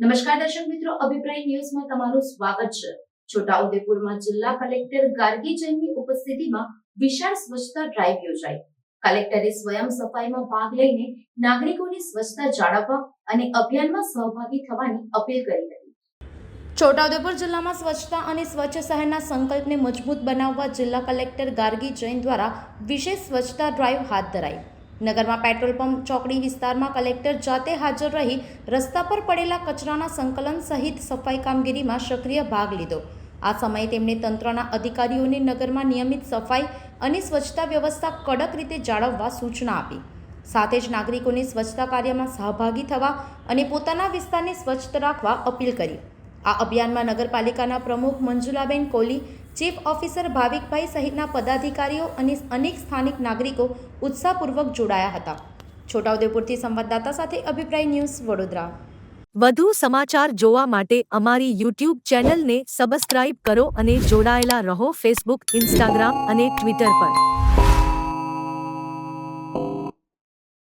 નમસ્કાર દર્શક મિત્રો, અભિપ્રાય ન્યૂઝમાં તમારું સ્વાગત છે. છોટાઉદેપુરમાં જિલ્લા કલેક્ટર ગાર્ગી જૈનની ઉપસ્થિતિમાં વિશાળ સ્વચ્છતા ડ્રાઈવ યોજાઈ. કલેક્ટરે સ્વયં સફાઈમાં ભાગ લઈને નાગરિકોની સ્વચ્છતા જાળવવા અને અભિયાનમાં સહભાગી થવાની અપીલ કરી હતી. છોટાઉદેપુર જિલ્લામાં સ્વચ્છતા અને સ્વચ્છ શહેરના સંકલ્પને મજબૂત બનાવવા જિલ્લા કલેક્ટર ગાર્ગી જૈન દ્વારા વિશેષ સ્વચ્છતા ડ્રાઈવ હાથ ધરાઈ. નગરમાં પેટ્રોલ પંપ ચોકડી વિસ્તારમાં કલેક્ટર જાતે હાજર રહી રસ્તા પર પડેલા કચરાના સંકલન સહિત સફાઈ કામગીરીમાં સક્રિય ભાગ લીધો. આ સમયે તેમણે તંત્રના અધિકારીઓને નગરમાં નિયમિત સફાઈ અને સ્વચ્છતા વ્યવસ્થા કડક રીતે જાળવવા સૂચના આપી. સાથે જ નાગરિકોને સ્વચ્છતા કાર્યમાં સહભાગી થવા અને પોતાના વિસ્તારને સ્વચ્છ રાખવા અપીલ કરી. આ અભિયાનમાં નગરપાલિકાના પ્રમુખ મંજુલાબેન કોલી ચીફ ઓફિસર ભાવિકભાઈ સહિતના પદાધિકારીઓ અને અનેક સ્થાનિક નાગરિકો ઉત્સાહપૂર્વક જોડાયા હતા. છોટાઉદેપુરથી સંવાદદાતા સાથે અભિપ્રાય ન્યૂઝ વડોદરા. વધુ સમાચાર જોવા માટે અમારી યુટ્યુબ ચેનલને સબસ્ક્રાઇબ કરો અને જોડાયેલા રહો ફેસબુક, ઇન્સ્ટાગ્રામ અને ટ્વિટર પર.